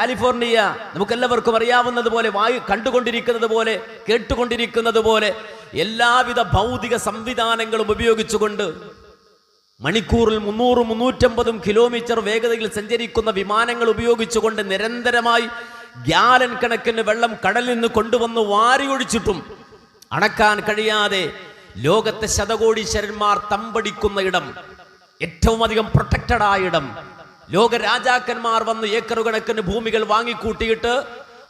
California നമുക്കെല്ലാവർക്കും അറിയാവുന്നത് പോലെ വായു കണ്ടുകൊണ്ടിരിക്കുന്നത് പോലെ കേട്ടുകൊണ്ടിരിക്കുന്നത് പോലെ എല്ലാവിധ ഭൗതിക സംവിധാനങ്ങളും ഉപയോഗിച്ചുകൊണ്ട് മണിക്കൂറിൽ മുന്നൂറും മുന്നൂറ്റമ്പതും കിലോമീറ്റർ വേഗതയിൽ സഞ്ചരിക്കുന്ന വിമാനങ്ങൾ ഉപയോഗിച്ചുകൊണ്ട് നിരന്തരമായി ഗ്യാലൻ കണക്കിന് വെള്ളം കടലിൽ നിന്ന് കൊണ്ടുവന്ന് വാരിയൊഴിച്ചിട്ടും അണക്കാൻ കഴിയാതെ ലോകത്തെ ശതകോടീശ്വരന്മാർ തമ്പടിക്കുന്ന ഇടം ഏറ്റവും അധികം പ്രൊട്ടക്റ്റഡ് ആയ ഇടം ലോക രാജാക്കന്മാർ വന്ന് ഏക്കർ കണക്കിന് ഭൂമികൾ വാങ്ങിക്കൂട്ടിയിട്ട്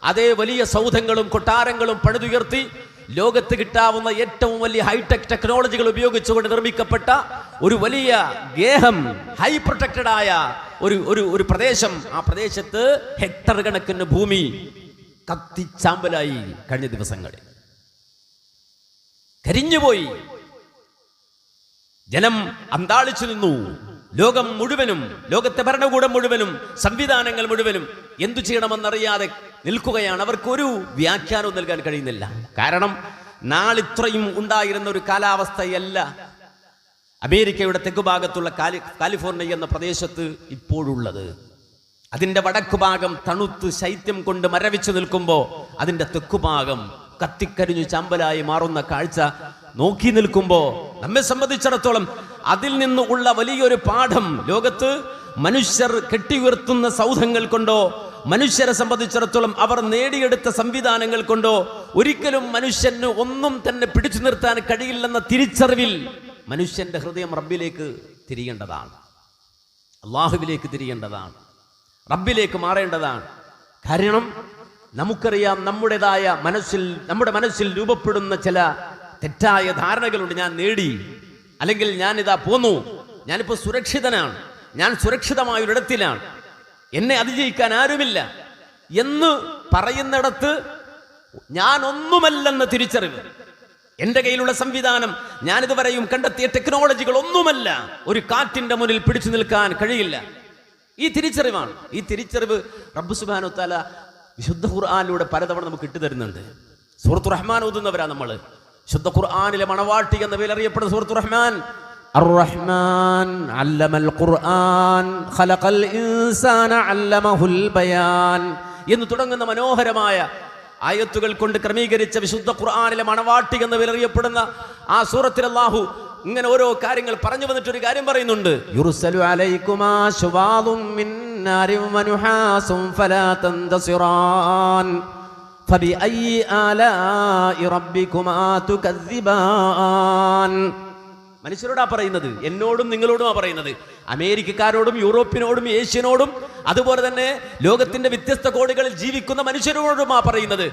അതേ വലിയ സൗധങ്ങളും കൊട്ടാരങ്ങളും പണിതുയർത്തി ലോകത്ത് കിട്ടാവുന്ന ഏറ്റവും വലിയ ഹൈടെക് ടെക്നോളജികൾ ഉപയോഗിച്ചുകൊണ്ട് നിർമ്മിക്കപ്പെട്ട ഒരു വലിയ ഗേഹം ഹൈ പ്രൊട്ടക്റ്റഡ് ആയ ഒരു ഒരു ഒരു പ്രദേശം. ആ പ്രദേശത്ത് ഹെക്ടർ കണക്കിന് ഭൂമി കത്തിച്ചാമ്പലായി കഴിഞ്ഞ ദിവസങ്ങളിൽ. കരിഞ്ഞുപോയി. ജനം അന്താളിച്ചു നിന്നു. ലോകം മുഴുവനും ലോകത്തെ ഭരണകൂടം മുഴുവനും സംവിധാനങ്ങൾ മുഴുവനും എന്തു ചെയ്യണമെന്നറിയാതെ നിൽക്കുകയാണ്. അവർക്കൊരു വ്യാഖ്യാനവും നൽകാൻ കഴിയുന്നില്ല. കാരണം നാളിത്രയും ഉണ്ടായിരുന്ന ഒരു കാലാവസ്ഥയല്ല. അമേരിക്കയുടെ തെക്കുഭാഗത്തുള്ള കാലി കാലിഫോർണിയ എന്ന പ്രദേശത്ത് ഇപ്പോഴുള്ളത്. അതിന്റെ വടക്കു ഭാഗം തണുത്ത് ശൈത്യം കൊണ്ട് മരവിച്ചു നിൽക്കുമ്പോൾ അതിന്റെ തെക്കുഭാഗം കത്തിക്കരിഞ്ഞു ചമ്പലായി മാറുന്ന കാഴ്ച നോക്കി നിൽക്കുമ്പോൾ നമ്മെ സംബന്ധിച്ചിടത്തോളം അതിൽ നിന്ന് ഉള്ള വലിയൊരു പാഠം ലോകത്ത് മനുഷ്യർ കെട്ടിയുയർത്തുന്ന സൗധങ്ങൾ കൊണ്ടോ മനുഷ്യരെ സംബന്ധിച്ചിടത്തോളം അവർ നേടിയെടുത്ത സംവിധാനങ്ങൾ കൊണ്ടോ ഒരിക്കലും മനുഷ്യന് ഒന്നും തന്നെ പിടിച്ചു നിർത്താൻ കഴിയില്ലെന്ന തിരിച്ചറിവിൽ മനുഷ്യന്റെ ഹൃദയം റബ്ബിലേക്ക് തിരിയേണ്ടതാണ്. അള്ളാഹുവിലേക്ക് തിരിയേണ്ടതാണ്. റബ്ബിലേക്ക് മാറേണ്ടതാണ്. കാരണം നമുക്കറിയാം നമ്മുടേതായ മനസ്സിൽ നമ്മുടെ മനസ്സിൽ രൂപപ്പെടുന്ന ചില തെറ്റായ ധാരണകളുണ്ട് ഞാൻ നേടി. അല്ലെങ്കിൽ ഞാൻ ഇതാ പോന്നു. ഞാനിപ്പോൾ സുരക്ഷിതനാണ്. ഞാൻ സുരക്ഷിതമായ ഒരിടത്തിലാണ് എന്നെ അതിജയിക്കാൻ ആരുമില്ല. എന്ന് പറയുന്നിടത്ത് ഞാൻ ഒന്നുമല്ലെന്ന തിരിച്ചറിവ്. എന്റെ കയ്യിലുള്ള സംവിധാനം ഞാനിതുവരെയും കണ്ടെത്തിയ ടെക്നോളജികൾ ഒന്നുമല്ല ഒരു കാറ്റിന്റെ മുന്നിൽ പിടിച്ചു നിൽക്കാൻ കഴിയില്ല. ഈ തിരിച്ചറിവാണ്. ഈ തിരിച്ചറിവ് റബ്ബു സുബാനു താല വിശുദ്ധ ഖുർആാനിലൂടെ പലതവണ നമുക്ക് ഇട്ടുതരുന്നുണ്ട് സൂറത്ത് റഹ്മാൻ ഓതുന്നവരാ നമ്മൾ ശുദ്ധ ഖുർആാനിലെ മണവാട്ടി എന്ന പേരറിയപ്പെടുന്ന സൂറത്ത് റഹ്മാൻ الرحمن علم القرآن خلق الإنسان علمه البيان എന്ന് തുടങ്ങുന്ന മനോഹരമായ ആയത്തുകൾ കൊണ്ട് ക്രമീകരിച്ച വിശുദ്ധ ഖുർആാനിലെ മണവാട്ടി എന്ന് വിലറിയപ്പെടുന്ന ആ സൂറത്തിൽ അല്ലാഹു ഇങ്ങനെ ഓരോ കാര്യങ്ങൾ പറഞ്ഞു വന്നിട്ട് ഒരു കാര്യം പറയുന്നുണ്ട് യുർസലു അലൈക്കുമാ ശുവാദും മിൻ നാരിൻ വനുഹാസും ഫലാ തന്തസിറാൻ فبأي آلاء ربكما تكذبان മനുഷ്യരോടാ പറയുന്നത് എന്നോടും നിങ്ങളോടുമാ പറയുന്നത് അമേരിക്കക്കാരോടും യൂറോപ്പിനോടും ഏഷ്യനോടും അതുപോലെ തന്നെ ലോകത്തിന്റെ വ്യത്യസ്ത കോടുകളിൽ ജീവിക്കുന്ന മനുഷ്യരോടുമാ പറയുന്നത്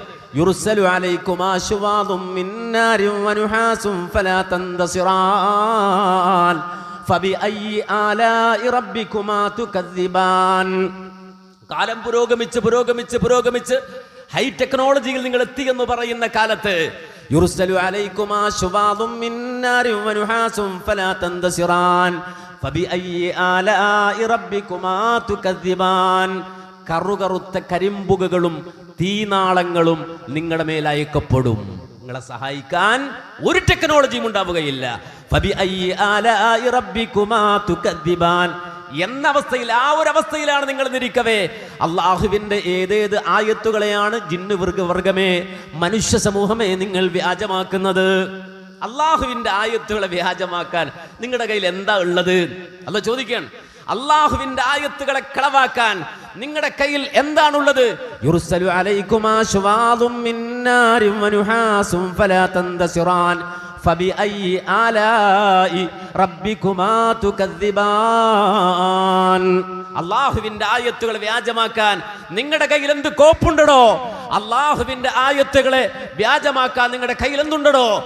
കാലം പുരോഗമിച്ച് പുരോഗമിച്ച് പുരോഗമിച്ച് ഹൈ ടെക്നോളജിയിൽ നിങ്ങൾ എത്തി എന്ന് പറയുന്ന കാലത്ത് കറുകറുത്ത കരിമ്പുകകളും തീനാളങ്ങളും നിങ്ങളുടെ മേൽ അയക്കപ്പെടും നിങ്ങളെ സഹായിക്കാൻ ഒരു ടെക്നോളജിയും ഉണ്ടാവുകയില്ല. എന്ന അവസ്ഥയിൽ ആ ഒരു അവസ്ഥയിലാണ് നിങ്ങൾ നിരിക്കവേ. അള്ളാഹുവിന്റെ ഏതേത് ആയത്തുകളെയാണ് ജിന്നു വർഗ വർഗമേ മനുഷ്യ സമൂഹമേ നിങ്ങൾ വ്യാജമാക്കുന്നത്? അള്ളാഹുവിന്റെ ആയത്തുകളെ വ്യാജമാക്കാൻ നിങ്ങളുടെ കയ്യിൽ എന്താ ഉള്ളത്? അല്ല ചോദിക്കുകയാണ്. അള്ളാഹുവിന്റെ ആയത്തുകളെ കളവാക്കാൻ നിങ്ങളുടെ കയ്യിൽ എന്താണുള്ളത്? അള്ളാഹുവിന്റെ ആയത്തുകൾ വ്യാജമാക്കാൻ നിങ്ങളുടെ കയ്യിൽ എന്ത് കോപ്പുണ്ടോ അള്ളാഹുവിന്റെ ആയത്തുകളെ വ്യാജമാക്കാൻ നിങ്ങളുടെ കയ്യിൽ എന്തുണ്ടോ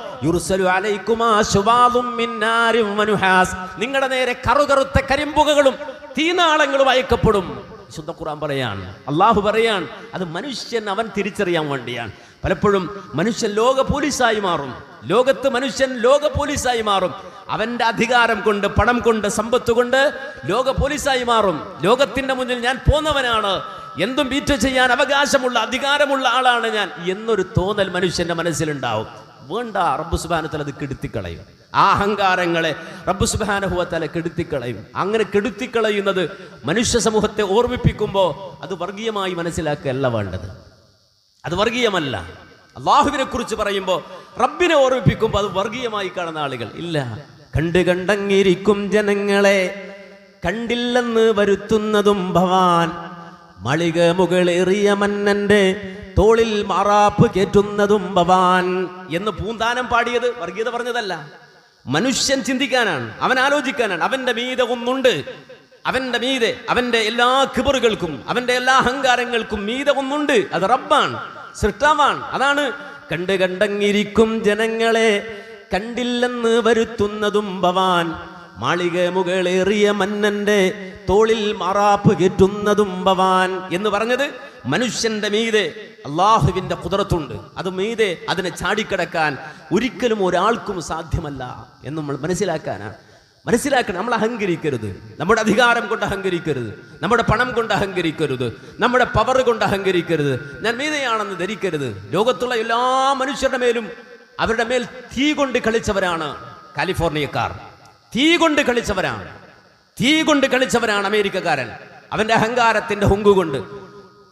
നിങ്ങളുടെ നേരെ കറുകറുത്ത കരിമ്പുകകളും തീനാളങ്ങളും അയക്കപ്പെടും. ശുദ്ധ ഖുറാൻ പറയാണ്. അള്ളാഹു പറയാണ് അത് മനുഷ്യൻ അവൻ തിരിച്ചറിയാൻ വേണ്ടിയാണ്. പലപ്പോഴും മനുഷ്യൻ ലോക പോലീസായി മാറും. ലോകത്ത് മനുഷ്യൻ ലോക പോലീസായി മാറും. അവന്റെ അധികാരം കൊണ്ട് പണം കൊണ്ട് സമ്പത്ത് കൊണ്ട് ലോക പോലീസായി മാറും. ലോകത്തിന്റെ മുന്നിൽ ഞാൻ പോന്നവനാണ്. എന്തും ബീറ്റ് ചെയ്യാൻ അവകാശമുള്ള അധികാരമുള്ള ആളാണ് ഞാൻ. എന്നൊരു തോന്നൽ മനുഷ്യന്റെ മനസ്സിലുണ്ടാവും. വേണ്ട റബ്ബു സുബാനത്തിൽ അത് കെടുത്തിക്കളയും. ആ അഹങ്കാരങ്ങളെ റബ്ബു സുബാനഹുവത്തല കെടുത്തിക്കളയും. അങ്ങനെ കെടുത്തിക്കളയുന്നത് മനുഷ്യ സമൂഹത്തെ ഓർമ്മിപ്പിക്കുമ്പോൾ അത് വർഗീയമായി മനസ്സിലാക്കുകയല്ല വേണ്ടത്. അത് വർഗീയമല്ല. അള്ളാഹുവിനെ കുറിച്ച് പറയുമ്പോൾ റബ്ബിനെ ഓർമ്മിപ്പിക്കുമ്പോൾ അത് വർഗീയമായി കാണുന്ന ആളുകൾ ഇല്ല. കണ്ട് കണ്ടങ്ങിരിക്കും ജനങ്ങളെ. കണ്ടില്ലെന്ന് വരുത്തുന്നതും ഭവാൻ. മളിക മുകളേറിയ മന്നന്റെ തോളിൽ മാറാപ്പ് കേറ്റുന്നതും ഭവാൻ എന്ന് പൂന്താനം പാടിയത് വർഗീയത പറഞ്ഞതല്ല. മനുഷ്യൻ ചിന്തിക്കാനാണ് അവൻ ആലോചിക്കാനാണ്. അവന്റെ മീതെ ഒന്നുണ്ട് അവന്റെ മീതെ അവന്റെ എല്ലാ കിബറുകൾക്കും അവന്റെ എല്ലാ അഹങ്കാരങ്ങൾക്കും മീതെ ഒന്നുണ്ട് അത് റബ്ബാണ് സൃഷ്ടാവാണ്. അതാണ് കണ്ട് കണ്ടങ്ങിരിക്കും ജനങ്ങളെ കണ്ടില്ലെന്ന് വരുത്തുന്നതും ഭവാൻ. മാളിക മുകളേറിയ മന്നന്റെ തോളിൽ മാറാപ്പ് കയറ്റുന്നതും ഭവാൻ എന്ന് പറഞ്ഞത് മനുഷ്യന്റെ മീതെ അള്ളാഹുവിന്റെ കുതിരത്തുണ്ട്. അത് മീതെ അതിനെ ചാടിക്കടക്കാൻ ഒരിക്കലും ഒരാൾക്കും സാധ്യമല്ല എന്ന് നമ്മൾ മനസ്സിലാക്കാനാണ് മനസ്സിലാക്കണം നമ്മൾ അഹങ്കരിക്കരുത്. നമ്മുടെ അധികാരം കൊണ്ട് അഹങ്കരിക്കരുത്. നമ്മുടെ പണം കൊണ്ട് അഹങ്കരിക്കരുത്. നമ്മുടെ പവർ കൊണ്ട് അഹങ്കരിക്കരുത്. ഞാൻ മീതയാണെന്ന് ധരിക്കരുത്. ലോകത്തുള്ള എല്ലാ മനുഷ്യരുടെ മേലും അവരുടെ മേൽ തീ കൊണ്ട് കളിച്ചവരാണ് കാലിഫോർണിയക്കാർ. തീ കൊണ്ട് കളിച്ചവരാണ്. തീ കൊണ്ട് കളിച്ചവരാണ് അമേരിക്കക്കാരൻ. അവന്റെ അഹങ്കാരത്തിന്റെ ഹുങ്കുകൊണ്ട്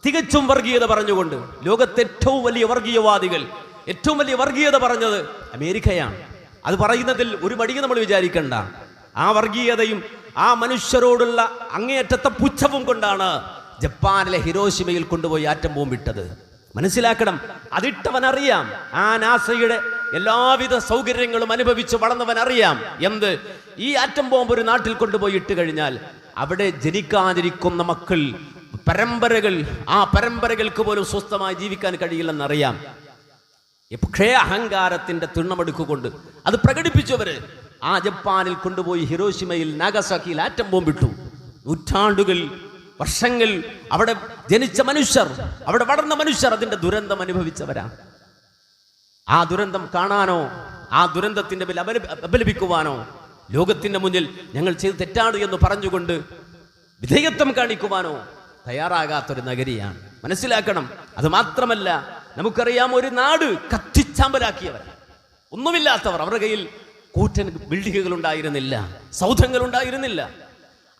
തികച്ചും വർഗീയത പറഞ്ഞുകൊണ്ട്. ലോകത്തെ ഏറ്റവും വലിയ വർഗീയവാദികൾ. ഏറ്റവും വലിയ വർഗീയത പറഞ്ഞത് അമേരിക്കയാണ്. അത് പറയുന്നതിൽ ഒരു മടിയും നമ്മൾ വിചാരിക്കണ്ട. ആ വർഗീയതയും ആ മനുഷ്യരോടുള്ള അങ്ങേയറ്റത്തെ പുച്ഛവും കൊണ്ടാണ് ജപ്പാനിലെ ഹിരോഷിമയിൽ കൊണ്ടുപോയി ആറ്റം ബോംബിട്ടത്. മനസ്സിലാക്കണം. അതിട്ടവൻ അറിയാം ആ നാസയുടെ എല്ലാവിധ സൗകര്യങ്ങളും അനുഭവിച്ച് വളർന്നവൻ അറിയാം എന്ത്? ഈ ആറ്റം ബോംബ് ഒരു നാട്ടിൽ കൊണ്ടുപോയി ഇട്ട് കഴിഞ്ഞാൽ അവിടെ ജനിക്കാതിരിക്കുന്ന മക്കൾ പരമ്പരകൾ ആ പരമ്പരകൾക്ക് പോലും സ്വസ്ഥമായി ജീവിക്കാൻ കഴിയില്ലെന്നറിയാം. പക്ഷേ അഹങ്കാരത്തിന്റെ തിണ്ണമെടുക്കുകൊണ്ട് അത് പ്രകടിപ്പിച്ചവര് ആ ജപ്പാനിൽ കൊണ്ടുപോയി ഹിരോഷിമയിൽ നാഗസാക്കിയിൽ ആറ്റം ബോംബിട്ടു. നൂറ്റാണ്ടുകൾ വർഷങ്ങൾ അവിടെ ജനിച്ച മനുഷ്യർ അവിടെ വളർന്ന മനുഷ്യർ അതിന്റെ ദുരന്തം അനുഭവിച്ചവരാണ് ആ ദുരന്തം കാണാനോ ആ ദുരന്തത്തിന്റെ മേൽ അപല അപലപിക്കുവാനോ ലോകത്തിന്റെ മുന്നിൽ ഞങ്ങൾ ചെയ്ത് തെറ്റാണ് എന്ന് പറഞ്ഞുകൊണ്ട് വിധേയത്വം കാണിക്കുവാനോ തയ്യാറാകാത്തൊരു നഗരിയാണ്. മനസ്സിലാക്കണം അത് മാത്രമല്ല നമുക്കറിയാം ഒരു നാട് കത്തിച്ചാമ്പലാക്കിയവർ. ഒന്നുമില്ലാത്തവർ അവരുടെ കയ്യിൽ കൂറ്റൻ ബിൽഡിങ്ങുകൾ ഉണ്ടായിരുന്നില്ല സൗധങ്ങൾ ഉണ്ടായിരുന്നില്ല.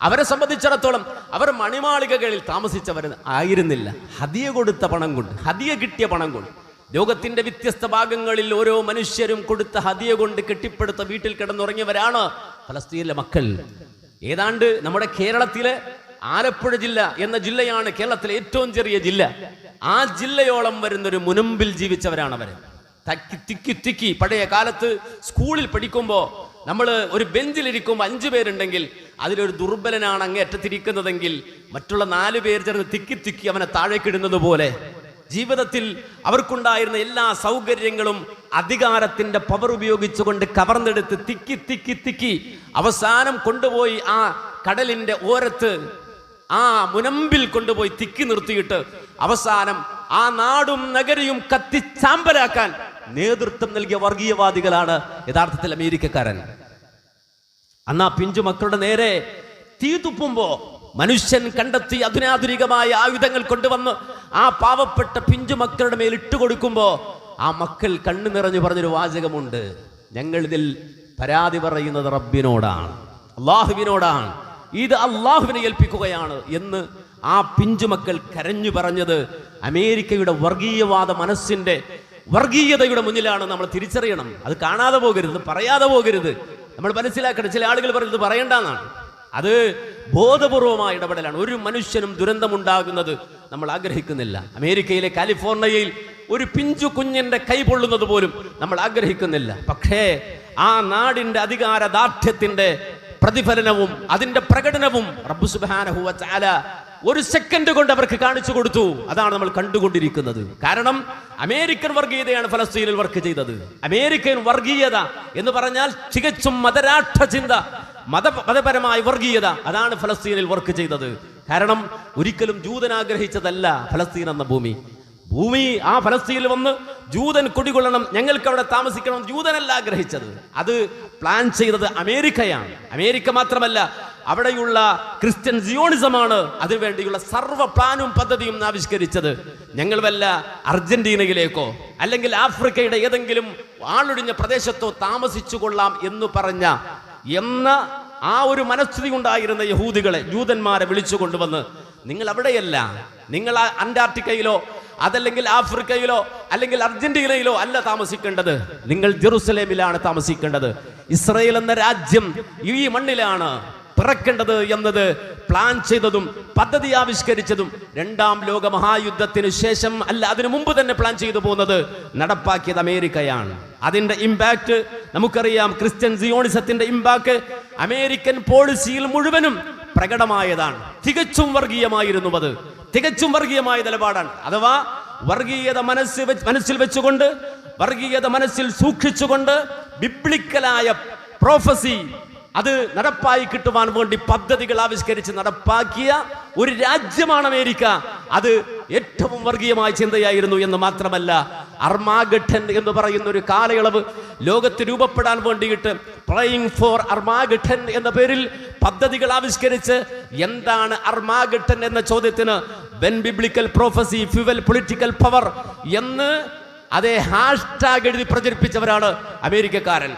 അവരെ സംബന്ധിച്ചിടത്തോളം അവർ മണിമാളികകളിൽ താമസിച്ചവർ ആയിരുന്നില്ല. ഹതിയ കൊടുത്ത പണം കൊണ്ട് ഹതിയ കിട്ടിയ പണം കൊണ്ട്. ലോകത്തിന്റെ വ്യത്യസ്ത ഭാഗങ്ങളിൽ ഓരോ മനുഷ്യരും കൊടുത്ത ഹതിയ കൊണ്ട് കെട്ടിപ്പടുത്ത വീട്ടിൽ കിടന്നുറങ്ങിയവരാണ് ഫലസ്തീനിലെ മക്കൾ. ഏതാണ്ട് നമ്മുടെ കേരളത്തിലെ ആലപ്പുഴ ജില്ല എന്ന ജില്ലയാണ് കേരളത്തിലെ ഏറ്റവും ചെറിയ ജില്ല. ആ ജില്ലയോളം വരുന്നൊരു മുനമ്പിൽ ജീവിച്ചവരാണ് അവർ തക്കി തിക്കി തിക്കി. പഴയ കാലത്ത് സ്കൂളിൽ പഠിക്കുമ്പോൾ നമ്മൾ ഒരു ബെഞ്ചിലിരിക്കുമ്പോൾ അഞ്ചു പേരുണ്ടെങ്കിൽ അതിലൊരു ദുർബലനാണ് അങ്ങേ അറ്റത്തിരിക്കുന്നതെങ്കിൽ മറ്റുള്ള നാല് പേർ ചേർന്ന് തിക്കി തിക്കി അവനെ താഴേക്കിടുന്നത് പോലെ. ജീവിതത്തിൽ അവർക്കുണ്ടായിരുന്ന എല്ലാ സൗകര്യങ്ങളും അധികാരത്തിന്റെ പവർ ഉപയോഗിച്ചുകൊണ്ട് കവർന്നെടുത്ത് തിക്കി തിക്കി തിക്കി അവസാനം കൊണ്ടുപോയി ആ കടലിന്റെ ഓരത്ത് ആ മുനമ്പിൽ കൊണ്ടുപോയി തിക്കി നിർത്തിയിട്ട് അവസാനം ആ നാടും നഗരയും കത്തിച്ചാമ്പലാക്കാൻ നേതൃത്വം നൽകിയ വർഗീയവാദികളാണ് യഥാർത്ഥത്തിൽ അമേരിക്കക്കാരൻ. അന്നാ പിഞ്ചു മക്കളുടെ നേരെ തീ തുപ്പുമ്പോ മനുഷ്യൻ കണ്ടെത്തി അധുനാധുനികമായ ആയുധങ്ങൾ കൊണ്ടുവന്ന് ആ പാവപ്പെട്ട പിഞ്ചു മക്കളുടെ മേൽ ഇട്ടുകൊടുക്കുമ്പോ ആ മക്കൾ കണ്ണു നിറഞ്ഞു പറഞ്ഞൊരു വാചകമുണ്ട്. ഞങ്ങൾ ഇതിൽ പരാതി പറയുന്നത് റബ്ബിനോടാണ് അള്ളാഹുവിനോടാണ്. ഇത് അള്ളാഹുവിനെ ഏൽപ്പിക്കുകയാണ് എന്ന് ആ പിഞ്ചു മക്കൾ കരഞ്ഞു പറഞ്ഞത് അമേരിക്കയുടെ വർഗീയവാദ മനസ്സിന്റെ വർഗീയതയുടെ മുന്നിലാണ് നമ്മൾ തിരിച്ചറിയണം. അത് കാണാതെ പോകരുത് പറയാതെ പോകരുത്. നമ്മൾ മനസ്സിലാക്കണം ചില ആളുകൾ പറയുന്നത് പറയണ്ടെന്നാണ്. അത് ബോധപൂർവമായ ഇടപെടലാണ്. ഒരു മനുഷ്യനും ദുരന്തമുണ്ടാകുന്നത് നമ്മൾ ആഗ്രഹിക്കുന്നില്ല. അമേരിക്കയിലെ കാലിഫോർണിയയിൽ ഒരു പിഞ്ചു കുഞ്ഞിന്റെ കൈ പൊള്ളുന്നത് പോലും നമ്മൾ ആഗ്രഹിക്കുന്നില്ല. പക്ഷേ ആ നാടിന്റെ അധികാര ദാർഢ്യത്തിന്റെ പ്രതിഫലനവും അതിന്റെ പ്രകടനവും റബ്ബു സുബ്ഹാനഹു വ തആല ഒരു സെക്കൻഡ് കൊണ്ട് അവർക്ക് കാണിച്ചു കൊടുത്തു. അതാണ് നമ്മൾ കണ്ടുകൊണ്ടിരിക്കുന്നത്. കാരണം അമേരിക്കൻ വർഗീയതയാണ് ഫലസ്തീനിൽ വർക്ക് ചെയ്തത്. അമേരിക്കൻ വർഗീയത എന്ന് പറഞ്ഞാൽ തികച്ചും മതരാഷ്ട്ര ചിന്ത മത മതപരമായ വർഗീയത. അതാണ് ഫലസ്തീനിൽ വർക്ക് ചെയ്തത്. കാരണം ഒരിക്കലും ജൂതൻ ആഗ്രഹിച്ചതല്ല ഫലസ്തീൻ എന്ന ഭൂമി. ഭൂമി ആ ഫലസ്തീനിൽ വന്ന് ജൂതൻ കുടികൊള്ളണം ഞങ്ങൾക്ക് അവിടെ താമസിക്കണം ജൂതനല്ല ആഗ്രഹിച്ചത്. അത് പ്ലാൻ ചെയ്തത് അമേരിക്കയാണ്. അമേരിക്ക മാത്രമല്ല അവിടെയുള്ള ക്രിസ്ത്യൻ സിയോണിസമാണ് അതിനുവേണ്ടിയുള്ള സർവ പ്ലാനും പദ്ധതിയും ആവിഷ്കരിച്ചത്. ഞങ്ങൾ വല്ല അർജന്റീനയിലേക്കോ അല്ലെങ്കിൽ ആഫ്രിക്കയുടെ ഏതെങ്കിലും ആളൊഴിഞ്ഞ പ്രദേശത്തോ താമസിച്ചു കൊള്ളാം എന്ന് പറഞ്ഞ എന്ന ആ ഒരു മനസ്ഥിതി ഉണ്ടായിരുന്ന യഹൂദികളെ ജൂതന്മാരെ വിളിച്ചു കൊണ്ടുവന്ന് നിങ്ങൾ അവിടെയല്ല. നിങ്ങൾ അന്റാർട്ടിക്കയിലോ അതല്ലെങ്കിൽ ആഫ്രിക്കയിലോ അല്ലെങ്കിൽ അർജന്റീനയിലോ അല്ല താമസിക്കേണ്ടത്. നിങ്ങൾ ജെറുസലേമിലാണ് താമസിക്കേണ്ടത്. ഇസ്രയേൽ എന്ന രാജ്യം ഈ മണ്ണിലാണ്. പിറക്കേണ്ടത് എന്നത് പ്ലാൻ ചെയ്തതും പദ്ധതി ആവിഷ്കരിച്ചതും രണ്ടാം ലോക മഹായുദ്ധത്തിന് ശേഷം അല്ല അതിനു മുമ്പ് തന്നെ പ്ലാൻ ചെയ്തു പോകുന്നത് നടപ്പാക്കിയത് അമേരിക്കയാണ്. അതിന്റെ ഇമ്പാക്ട് നമുക്കറിയാം ക്രിസ്ത്യൻ സിയോണിസത്തിന്റെ ഇമ്പാക്ട് അമേരിക്കൻ പോളിസിയിൽ മുഴുവനും പ്രകടമായതാണ്. തികച്ചും വർഗീയമായിരുന്നു അത്. തികച്ചും വർഗീയമായ നിലപാടാണ്. അഥവാ വർഗീയത മനസ്സിൽ മനസ്സിൽ വെച്ചുകൊണ്ട് വർഗീയത മനസ്സിൽ സൂക്ഷിച്ചുകൊണ്ട് ബിബ്ലിക്കലായ പ്രോഫസി അത് നടപ്പായി കിട്ടുവാൻ വേണ്ടി പദ്ധതികൾ ആവിഷ്കരിച്ച് നടപ്പാക്കിയ ഒരു രാജ്യമാണ് അമേരിക്ക. അത് ഏറ്റവും വർഗീയമായ ചിന്തയായിരുന്നു എന്ന് മാത്രമല്ല അർമാഗഠൻ എന്ന് പറയുന്ന ഒരു കാലയളവ് ലോകത്ത് രൂപപ്പെടാൻ വേണ്ടിയിട്ട് പ്ലേയിങ് ഫോർ അർമാഗഠൻ എന്ന പേരിൽ പദ്ധതികൾ ആവിഷ്കരിച്ച് എന്താണ് അർമാഗഠൻ എന്ന ചോദ്യത്തിന് when biblical prophecy fuel political power എന്ന് അതേ ഹാഷ്ടാഗ് എഴുതി പ്രചരിപ്പിച്ചവരാണ് അമേരിക്കക്കാരൻ.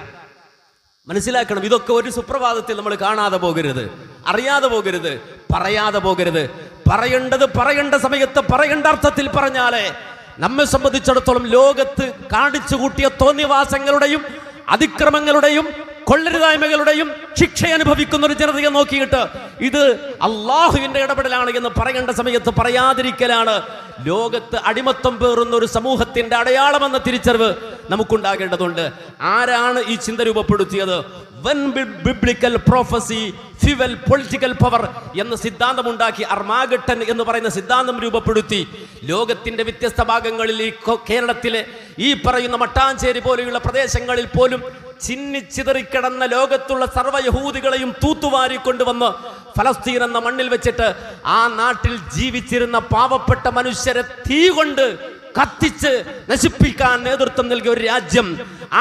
മനസ്സിലാക്കണം ഇതൊക്കെ ഒരു സുപ്രഭാതത്തിൽ നമ്മൾ കാണാതെ പോകരുത്. അറിയാതെ പോകരുത് പറയാതെ പോകരുത്. പറയേണ്ടത് പറയേണ്ട സമയത്ത് പറയേണ്ട അർത്ഥത്തിൽ പറഞ്ഞാലേ നമ്മെ സംബന്ധിച്ചിടത്തോളം ലോകത്ത് കാണിച്ചു കൂട്ടിയ തോന്നിവാസങ്ങളുടെയും അതിക്രമങ്ങളുടെയും കൊള്ളരുതായ്മകളുടെയും ശിക്ഷ അനുഭവിക്കുന്ന ഒരു ജനതയെ നോക്കിയിട്ട് ഇത് അള്ളാഹുവിന്റെ ഇടപെടലാണ് എന്ന് പറയേണ്ട സമയത്ത് പറയാതിരിക്കലാണ്. ലോകത്ത് അടിമത്തം പേറുന്ന ഒരു സമൂഹത്തിന്റെ അടയാളമെന്ന തിരിച്ചറിവ് നമുക്കുണ്ടാകേണ്ടതുണ്ട്. ആരാണ് ഈ ചിന്ത രൂപപ്പെടുത്തിയത്? When biblical prophecy fuel political power എന്ന സിദ്ധാന്തമുണ്ടാക്കി അർമാഗട്ടൻ എന്ന് പറയുന്ന സിദ്ധാന്തം രൂപപ്പെടുത്തി. ലോകത്തിന്റെ വ്യത്യസ്ത ഭാഗങ്ങളിൽ ഈ കേരളത്തിലെ ഈ പറയുന്ന മട്ടാഞ്ചേരി പോലെയുള്ള പ്രദേശങ്ങളിൽ പോലും ചിന്നിച്ചിതറിക്കിടന്ന ലോകത്തുള്ള സർവ യഹൂദികളെയും തൂത്തുവാരി കൊണ്ടുവന്ന് ഫലസ്തീൻ എന്ന മണ്ണിൽ വെച്ചിട്ട് ആ നാട്ടിൽ ജീവിച്ചിരുന്ന പാവപ്പെട്ട മനുഷ്യരെ തീ കൊണ്ട് കത്തിച്ച് നശിപ്പിക്കാൻ നേതൃത്വം നൽകിയ ഒരു രാജ്യം.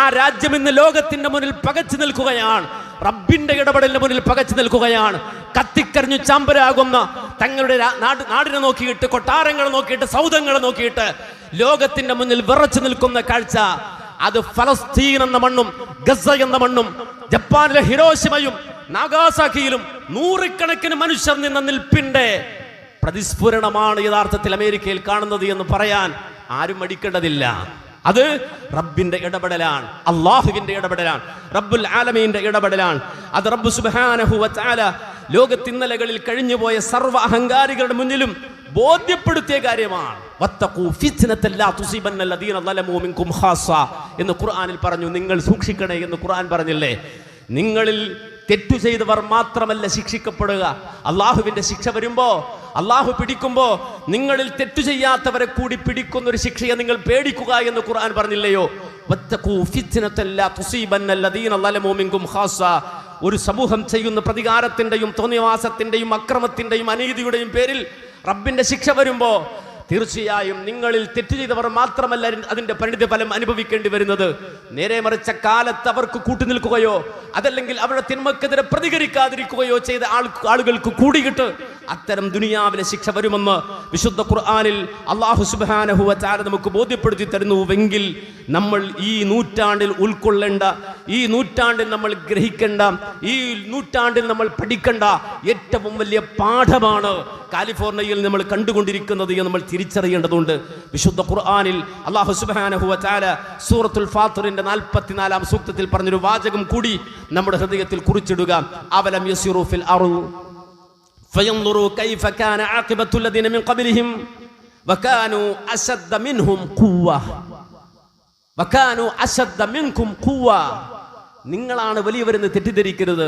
ആ രാജ്യം ഇന്ന് ലോകത്തിന്റെ മുന്നിൽ പകച്ചു നിൽക്കുകയാണ്. റബ്ബിന്റെ ഇടപെടലിന് മുന്നിൽ പകച്ചു നിൽക്കുകയാണ്. കത്തിക്കരിഞ്ഞു ചാമ്പരാകുന്ന തങ്ങളുടെ നാട് നാടിനെ നോക്കിയിട്ട് കൊട്ടാരങ്ങൾ നോക്കിയിട്ട് സൗധങ്ങൾ നോക്കിയിട്ട് ലോകത്തിന്റെ മുന്നിൽ വിറച്ചു നിൽക്കുന്ന കാഴ്ച. അത് ഫലസ്തീൻ എന്ന മണ്ണും ഗസ എന്ന മണ്ണും ജപ്പാനിലെ ഹിരോഷിമയും നാഗാസാഖിയിലും നൂറുകണക്കിന് മനുഷ്യർ നിന്ന നിൽപ്പിന്റെ പ്രതിസ്ഫുരണമാണ് യഥാർത്ഥത്തിൽ അമേരിക്കയിൽ കാണുന്നത് എന്ന് പറയാൻ ആരും മടിക്കേണ്ടതില്ല. അത് റബ്ബിന്റെ ഇടപെടലാണ് അള്ളാഹുവിന്റെ ഇടപെടലാണ് റബ്ബുൽ ആലമീന്റെ ഇടപെടലാണ്. അത് റബ്ബു സുബാനഹുല ലോകത്തിന്നലകളിൽ കഴിഞ്ഞുപോയ സർവ അഹങ്കാരികളുടെ മുന്നിലും ബോധ്യപ്പെടുത്തിയ കാര്യമാണ്. എന്ന് ഖുർആാനിൽ പറഞ്ഞു. നിങ്ങൾ സൂക്ഷിക്കണേ എന്ന് ഖുർആൻ പറഞ്ഞില്ലേ? നിങ്ങളിൽ തെറ്റു ചെയ്തവർ മാത്രമല്ല ശിക്ഷിക്കപ്പെടുക. അള്ളാഹുവിന്റെ ശിക്ഷ വരുമ്പോ അള്ളാഹു പിടിക്കുമ്പോൾ നിങ്ങളിൽ തെറ്റു ചെയ്യാത്തവരെ കൂടി പിടിക്കുന്ന ഒരു ശിക്ഷയെ നിങ്ങൾ പേടിക്കുക എന്ന് ഖുർആൻ പറഞ്ഞില്ലയോ? ഒരു സമൂഹം ചെയ്യുന്ന പ്രതികാരത്തിന്റെയും തോന്നിവാസത്തിന്റെയും അക്രമത്തിന്റെയും അനീതിയുടെയും പേരിൽ റബ്ബിന്റെ ശിക്ഷ വരുമ്പോ തീർച്ചയായും നിങ്ങളിൽ തെറ്റ് ചെയ്തവർ മാത്രമല്ല അതിന്റെ പരിണിത ഫലം അനുഭവിക്കേണ്ടി വരുന്നത്. നേരെ മറിച്ച കാലത്ത് അവർക്ക് കൂട്ടുനിൽക്കുകയോ അതല്ലെങ്കിൽ അവരുടെ തിന്മക്കെതിരെ പ്രതികരിക്കാതിരിക്കുകയോ ചെയ്ത ആൾ ആളുകൾക്ക് കൂടിയിട്ട് അത്തരം ദുനിയാവിലെ ശിക്ഷ വരുമെന്ന് വിശുദ്ധ ഖുർആാനിൽ അള്ളാഹു സുബ്ഹാനഹു ചാര നമുക്ക് ബോധ്യപ്പെടുത്തി തരുന്നുവെങ്കിൽ നമ്മൾ ഈ നൂറ്റാണ്ടിൽ ഉൾക്കൊള്ളേണ്ട ഈ നൂറ്റാണ്ടിൽ നമ്മൾ ഗ്രഹിക്കേണ്ട ഈ നൂറ്റാണ്ടിൽ നമ്മൾ പഠിക്കേണ്ട ഏറ്റവും വലിയ പാഠമാണ് കാലിഫോർണിയയിൽ നമ്മൾ കണ്ടുകൊണ്ടിരിക്കുന്നത് എന്ന് നമ്മൾ തിരിച്ചറിയേണ്ടതുണ്ട്. വിശുദ്ധ ഖുർആാനിൽ അള്ളാഹു സുബ്ഹാനഹു വതആല സൂറത്തുൽ ഫാത്തറിന്റെ നാൽപ്പത്തിനാലാം സൂക്തത്തിൽ പറഞ്ഞൊരു വാചകം കൂടി നമ്മുടെ ഹൃദയത്തിൽ കുറിച്ചിടുക. അവലം യസിറു ഫിൽ അർൾ فينظروا كيف كان عاقبة الذين من قبلهم وكانوا أشد منهم قوة وكانوا أشد منكم قوة നിങ്ങളാണ് വലിയവരെന്ന് തെറ്റിദ്ധരിക്കരുത്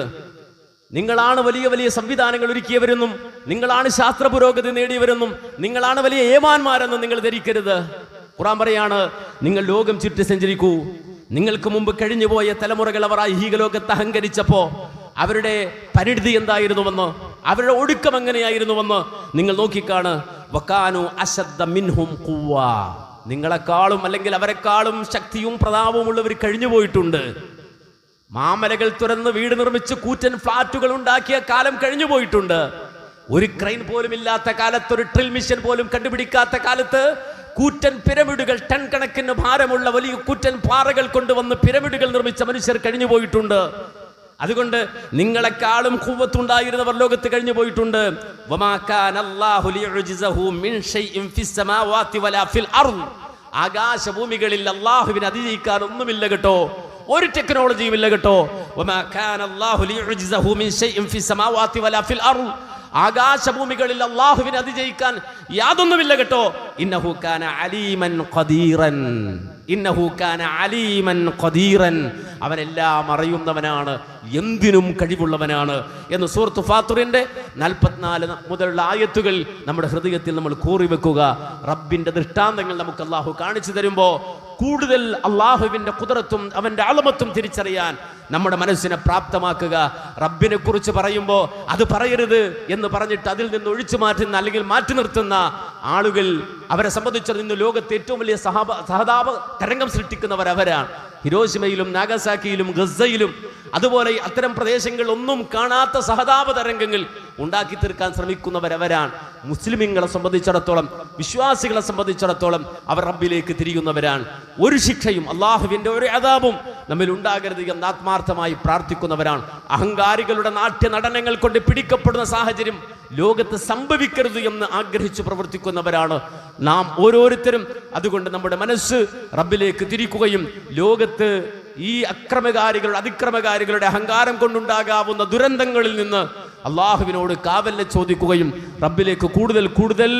നിങ്ങളാണ് വലിയ വലിയ സംവിധാനങ്ങൾ ഒരുക്കിയവരെന്നും നിങ്ങളാണ് ശാസ്ത്ര പുരോഗതി നേടിയവരെന്നും നിങ്ങളാണ് വലിയ ഏമാന്മാരെന്നും നിങ്ങൾ ധരിക്കരുത് ഖുറാൻ പറയാണ് നിങ്ങൾ ലോകം ചുറ്റി സഞ്ചരിക്കൂ നിങ്ങൾക്ക് മുമ്പ് കഴിഞ്ഞുപോയ തലമുറകൾ അവർ ഐഹിക ലോകത്ത് അഹങ്കരിച്ചപ്പോ അവരുടെ പരിണിതി എന്തായിരുന്നുവെന്ന് അവരുടെ ഒടുക്കം എങ്ങനെയായിരുന്നുവെന്ന് നിങ്ങൾ നോക്കിക്കാണ്. വക്കാനു അശദ്ദ മിൻഹും കൂവ നിങ്ങളെക്കാളും അല്ലെങ്കിൽ അവരെക്കാളും ശക്തിയും പ്രതാപവും ഉള്ളവർ കഴിഞ്ഞു പോയിട്ടുണ്ട്. മാമലകൾ തുറന്ന് വീട് നിർമ്മിച്ച് കൂറ്റൻ ഫ്ലാറ്റുകൾ ഉണ്ടാക്കിയ കാലം കഴിഞ്ഞു പോയിട്ടുണ്ട്. ഒരു ക്രെയിൻ പോലും ഇല്ലാത്ത കാലത്ത് ഒരു ട്രിൽ മിഷൻ പോലും കണ്ടുപിടിക്കാത്ത കാലത്ത് കൂറ്റൻ പിരമിഡുകൾ ടൺ കണക്കിന് ഭാരമുള്ള വലിയ കൂറ്റൻ പാറകൾ കൊണ്ടുവന്ന് പിരമിഡുകൾ നിർമ്മിച്ച മനുഷ്യർ കഴിഞ്ഞു പോയിട്ടുണ്ട്. അതുകൊണ്ട് നിങ്ങളെക്കാളും കൂവത്തുണ്ടായിരുന്നവർ ലോകത്ത് കഴിഞ്ഞു പോയിട്ടുണ്ട്. ആകാശഭൂമികളിൽ അള്ളാഹുവിനെ അതിജയിക്കാൻ ഒന്നുമില്ല കേട്ടോ. ഒരു ടെക്നോളജിയും ഇല്ല കേട്ടോ. ആകാശഭൂമികളിൽ അള്ളാഹുവിനെ അതിജയിക്കാൻ യാതൊന്നുമില്ല കേട്ടോ. ഇന്നഹു കാന അലീമൻ ഖദീറൻ. ഇന്നഹു കാന അലീമൻ ഖദീറൻ. അവനെല്ലാം അറിയുന്നവനാണ് എന്തിനും കഴിവുള്ളവനാണ്. എന്ന് സൂറത്ത് ഫാത്തുറിന്റെ നാൽപ്പത്തിനാല് മുതലുള്ള ആയത്തുകൾ നമ്മുടെ ഹൃദയത്തിൽ നമ്മൾ കൂറി വെക്കുക. റബ്ബിന്റെ ദൃഷ്ടാന്തങ്ങൾ നമുക്ക് അള്ളാഹു കാണിച്ചു തരുമ്പോൾ കൂടുതൽ അള്ളാഹുവിന്റെ കുതിരത്തും അവന്റെ അളമത്തും തിരിച്ചറിയാൻ നമ്മുടെ മനസ്സിനെ പ്രാപ്തമാക്കുക. റബ്ബിനെ കുറിച്ച് പറയുമ്പോൾ അത് പറയരുത് എന്ന് പറഞ്ഞിട്ട് അതിൽ നിന്ന് ഒഴിച്ചു മാറ്റുന്ന അല്ലെങ്കിൽ മാറ്റി നിർത്തുന്ന ആളുകൾ അവരെ സംബന്ധിച്ചത് ഇന്ന് ലോകത്തെ ഏറ്റവും വലിയ സഹാബ സഹതാപ തരംഗം സൃഷ്ടിക്കുന്നവർ അവരാണ്. ഹിരോഷിമയിലും നാഗസാക്കിയിലും ഗസയിലും അതുപോലെ അത്തരം പ്രദേശങ്ങൾ ഒന്നും കാണാത്ത സഹതാപ തരംഗങ്ങൾ ഉണ്ടാക്കി തീർക്കാൻ ശ്രമിക്കുന്നവരവരാണ് മുസ്ലിമീങ്ങളെ സംബന്ധിച്ചിടത്തോളം വിശ്വാസികളെ സംബന്ധിച്ചിടത്തോളം അവർ റബ്ബിലേക്ക് തിരിയുന്നവരാണ്. ഒരു ശിക്ഷയും അള്ളാഹുവിന്റെ ഒരു അതാപും നമ്മിൽ ഉണ്ടാകരുത് എന്ന് ആത്മാർത്ഥമായി പ്രാർത്ഥിക്കുന്നവരാണ്. അഹങ്കാരികളുടെ നാട്യ നടനങ്ങൾ കൊണ്ട് പിടിക്കപ്പെടുന്ന സാഹചര്യം ലോകത്ത് സംഭവിക്കരുത് എന്ന് ആഗ്രഹിച്ച് പ്രവർത്തിക്കുന്നവരാണ് നാം ഓരോരുത്തരും. അതുകൊണ്ട് നമ്മുടെ മനസ്സ് റബ്ബിലേക്ക് തിരിക്കുകയും ലോകത്ത് ഈ അക്രമകാരികളുടെ അതിക്രമകാരികളുടെ അഹങ്കാരം കൊണ്ടുണ്ടാകാവുന്ന ദുരന്തങ്ങളിൽ നിന്ന് അള്ളാഹുവിനോട് കാവല്ലെ ചോദിക്കുകയും റബ്ബിലേക്ക് കൂടുതൽ കൂടുതൽ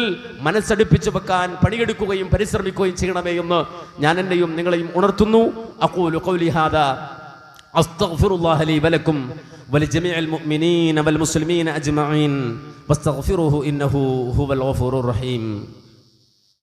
മനസ്സടുപ്പിച്ചു വെക്കാൻ പണിയെടുക്കുകയും പരിശ്രമിക്കുകയും ചെയ്യണമേ എന്ന് ഞാൻ എന്നെയും നിങ്ങളെയും ഉണർത്തുന്നു. അക്കൂലു കൗലിഹാദ അസ്തഗ്ഫിറുല്ലാഹി ലി വലക്കും വലിജമീഅൽ മുഅ്മിനീന വൽ മുസ്ലിമീന അജ്മഈൻ. واستغفروه إنه هو الغفور الرحيم.